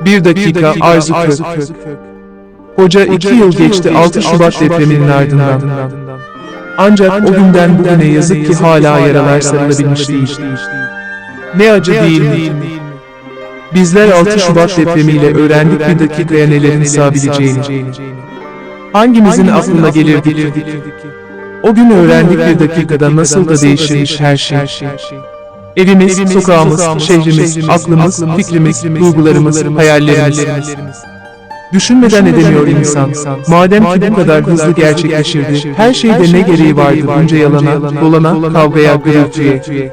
Bir dakika Arzu Kök. Koca iki yıl geçti 6 Şubat depreminin ardından. Ancak o günden bugüne yazık ki hala yaralar sarılabilmiş değil. Ne acı değil mi? Bizler 6 Şubat depremiyle öğrendik bir dakikaya nelerin sığabileceğini. Hangimizin aklına gelirdi ki? O gün öğrendik bir dakikada nasıl da değişirmiş her şey. Evimiz, sokağımız, şehrimiz, aklımız, fikrimiz, duygularımız, hayallerimiz. Düşünmeden edemiyor insan. Madem ki bu kadar hızlı gerçekleşirdi, her şeyde ne gereği vardı bunca yalana, dolana, kavgaya, gürültüye.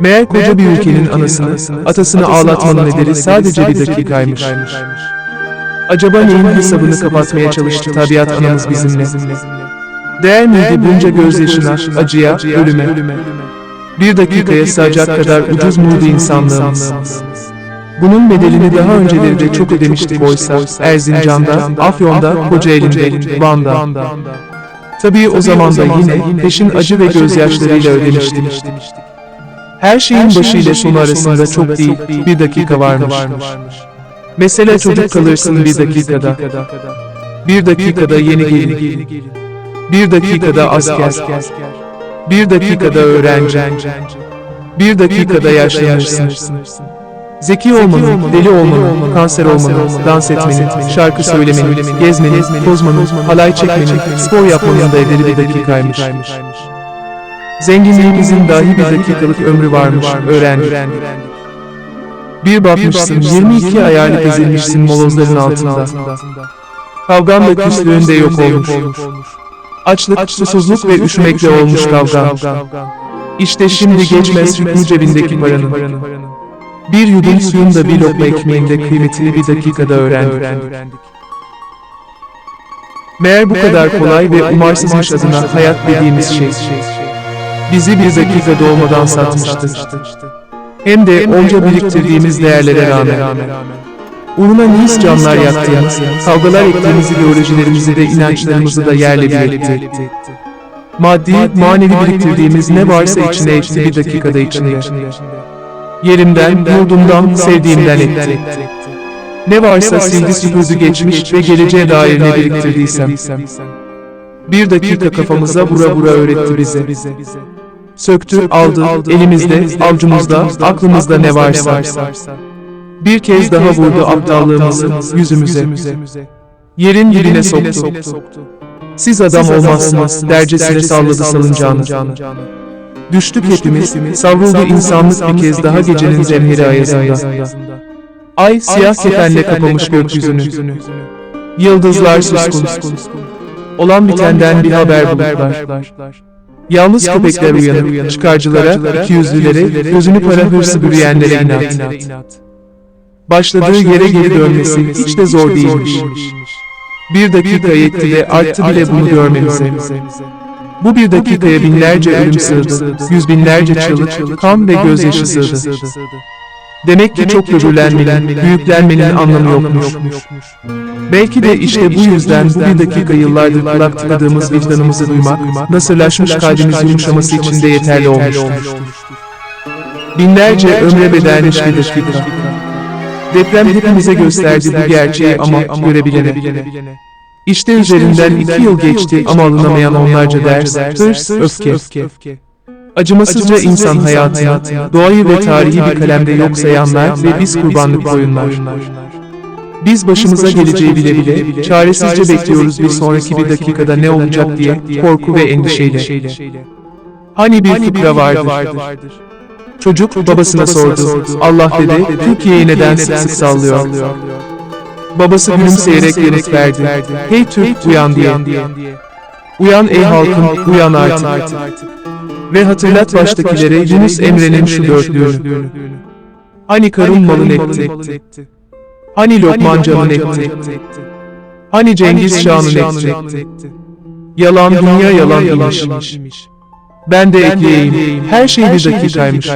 Meğer koca bir ülkenin anasını, atasını ağlatmanın nedeni sadece bir dakikaymış. Acaba neyin hesabını kapatmaya çalıştı tabiat anamız bizimle? Değer miydi bunca gözyaşına, acıya, ölüme? Bir dakikaya sığacak kadar ucuz muydu insanlığımız? Bunun bedelini daha önceleri de çok ödemiştik oysa, Erzincan'da, Afyon'da, Kocaeli'nde, Van'da. Tabii o zaman da yine, peşin acı ve gözyaşlarıyla ödemiştik. Her şeyin başı ile sonu arasında çok değil, bir dakika varmış. Mesela çocuk kalırsın bir dakikada. Bir dakikada yeni gelin. Bir dakikada asker. Bir dakikada öğrenci. Bir dakikada yaşlanırsın. Zeki olmanın, deli olmanın, kanser olmanın, dans etmenin, şarkı söylemenin, gezmenin, tozmanın, halay çekmenin, spor yapmanın da ederi bir dakikaymış. Zenginliğimizin dahi bir dakikalık ömrü varmış, öğrendik. Bir bakmışsın, 22 ayarlı ezilmişsin molozların altında. Kavgan da küslüğün de yok olmuş. Açlık, susuzluk ve üşümekle olmuş kavgan. İşte şimdi geçmez hükmü cebindeki paranın. Bir yudum suyun da bir lokma ekmeğinde kıymetini bir dakikada öğrendik. Meğer bu kadar kolay ve umarsızmış adına hayat dediğimiz şey. Bizi bir dakikada olmadan satmıştı. Hem de onca biriktirdiğimiz değerlere rağmen. Uğruna nice canlar yaktığımız, kavgalar ettiğimiz ideolojilerimizi de inançlarımızı da yerle bir etti. Maddi, manevi biriktirdiğimiz ne varsa içine etti bir dakikada içinde. Yerimden, yurdumdan, sevdiğimden etti. Ne varsa sildi süpürdü geçmiş ve geleceğe dair ne biriktirdiysem. Bir dakika kafamıza vura vura öğretti bize. Söktü, aldı, elimizde, avcumuzda, aklımızda ne varsa. Bir kez daha vurdu aptallığımızı yüzümüze. Yerin dibine soktu. Siz adam olmazsınız, dercesine salladı salıncağını. Düştük hepimiz, savruldu insanlık bir kez daha gecenin zemheri ayazında. Ay siyah kefenle kapamış gökyüzünü. Yıldızlar suskun. Olan bitenden bir haber bulutlar. Yalnız köpekler uyanık, çıkarcılara, ikiyüzlülere, gözünü para hırsı bürüyenlere inat. Başladığı yere geri dönmesi hiç de zor değilmiş. Bir dakika yetti de arttı bile bunu görmemize. Bu bir dakikaya binlerce ölüm sığdı, yüz binlerce çığlık, kan ve gözyaşı sığdı. Demek ki çok böbürlenmenin, büyüklenmenin anlamı yokmuş. Belki de işte bu yüzden bu bir dakika yıllardır kulak tıkadığımız vicdanımızı duymak, nasırlaşmış kalbimiz yumuşaması için de yeterli olmuştur. Binlerce ömre bedelmiş bir dakika. Deprem hepimize gösterdi bu gerçeği ama görebilene. İşte üzerinden iki yıl geçti ama alınamayan onlarca ders, hırs, öfke. Acımasızca insan hayatını, doğayı ve tarihi bir kalemde yok sayanlar ve biz kurbanlık koyunlar. Biz başımıza geleceği bile bile, çaresizce bekliyoruz bir sonraki bir dakikada ne olacak diye, korku ve endişeyle. Hani bir fıkra vardır. Çocuk babasına sordu. Allah dedi, Türkiye'yi neden sık sık sallıyor? Babası gülümseyerek yanıt verdi. Hey Türk uyan diye. Uyan ey halkım, uyan artık. Ve hatırlat baştakilere Yunus Emre'nin şu dörtlüğünü. Hani karun malın etti. Hani Lokman canın etti. Hani Cengiz Şah'ın etti. Yalan dünya yalan imiş. Ben de ekleyeyim, her şey bir dakikaymış.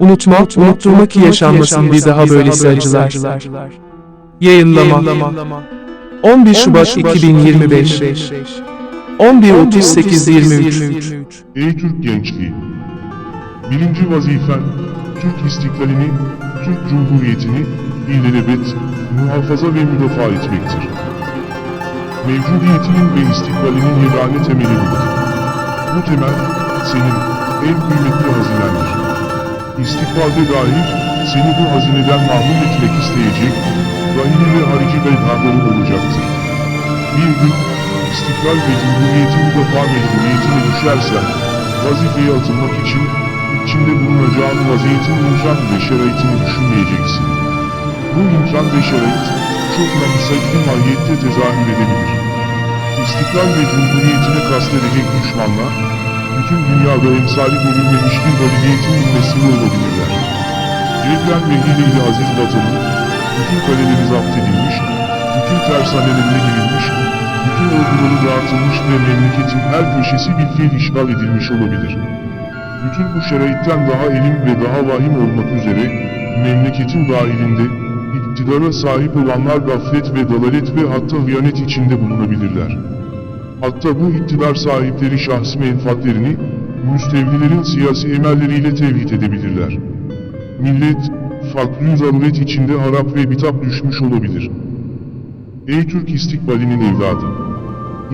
Unutma, unutturma ki yaşanmasın bir daha böylesi acılar. Yayınlama 11 Şubat 2025 11.38.23 Ey Türk gençliği! Birinci vazifen, Türk istiklalini, Türk Cumhuriyeti'ni ilelebet, muhafaza ve müdafaa etmektir. Mevcudiyetinin ve istikbalinin yegane temeli budur. Bu temel, senin en kıymetli hazinendir. İstikbalde dahi seni bu hazineden mahrum etmek isteyecek, rahimi ve harici bedhaları olacaktır. Bir gün, istiklal ve cumhuriyetin müdafaa mecburiyetine düşersen, vazifeye atılmak için, içinde bulunacağın vaziyetin imkan ve şeraitini düşünmeyeceksin. Bu imkan ve şerait, çok namsaklı mahiyette tezahür edebilir. İstiklal ve cumhuriyetine kastedecek düşmanlar, bütün dünyada emsali görülmemiş bir validiyetin mümessili olabilirler. Ceplen ve hile ile aziz vatanın, bütün kaleleri zapt edilmiş, bütün tersanelerine girilmiş, bütün orduları dağıtılmış ve memleketin her köşesi bir fiil işgal edilmiş olabilir. Bütün bu şeraitten daha elim ve daha vahim olmak üzere, memleketin dahilinde, iktidara sahip olanlar gaflet ve dalalet ve hatta hıyanet içinde bulunabilirler. Hatta bu iktidar sahipleri şahsi menfaatlerini, müstevlilerin siyasi emelleriyle tevhid edebilirler. Millet, fakr zaruret içinde harap ve bitap düşmüş olabilir. Ey Türk istikbalinin evladı!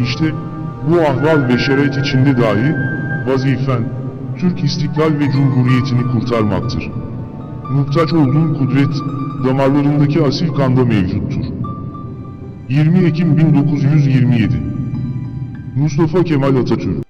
İşte, bu ahval ve şerait içinde dahi, vazifen, Türk istiklal ve cumhuriyetini kurtarmaktır. Muhtaç olduğun kudret, damarlarındaki asil kanda mevcuttur. 20 Ekim 1927 Mustafa Kemal Atatürk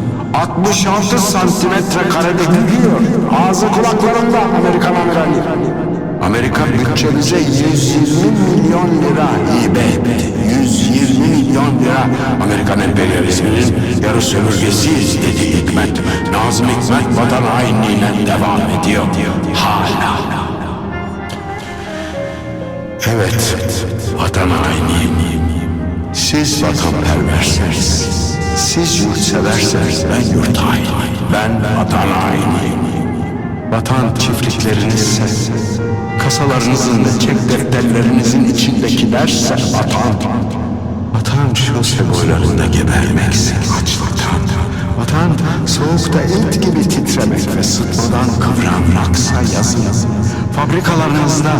66 santimetre karede gülüyor. Ağzı kulaklarında Amerikan amirali. Amerika bütçemize 120 milyon lira hibe etti. 120 milyon lira Amerikan emperyalizminin yarı sömürgesiyiz dedi Hikmet. Nazım Hikmet vatan hainliğine devam ediyor. Hala. Evet, vatan haini. Siz vatanperversiniz. Siz yurtseverseniz ben yurt haini. Ben vatan hainiyim. Vatan çiftliklerinizse, kasalarınızın ve çek defterlerinizin içindekilerse vatan. Vatan şose boylarında gebermekse açlıktan. Vatan soğukta et gibi titremek ve sıtmadan kıvranmaksa yazın. Fabrikalarınızda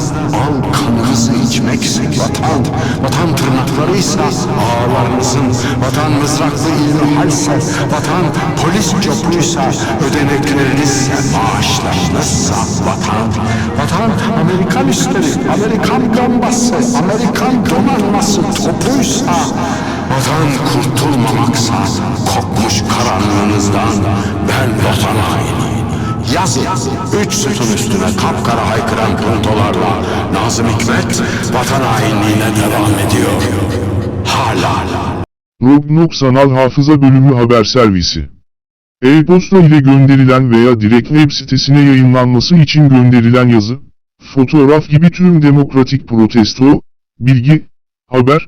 al kanınızı içmekse vatan. Vatan tırnaklarıysa ağlarınızın. Vatan mızraklı ilmihalse vatan polis copuysa ödeneklerinizse maaşlarınızsa vatan. Vatan Amerikan üstleri, Amerikan bombası, Amerikan donanması topuysa Vatan kurtulmamaksa kokmuş karanlığınızdan ben vatan. Yazın üç sütun üstüne kapkara haykıran puntolarla Nazım Hikmet vatan hainliğine devam ediyor. Hala. Rognuk Sanal Hafıza Bölümü Haber Servisi E-posta ile gönderilen veya direkt web sitesine yayınlanması için gönderilen yazı, fotoğraf gibi tüm demokratik protesto, bilgi, haber,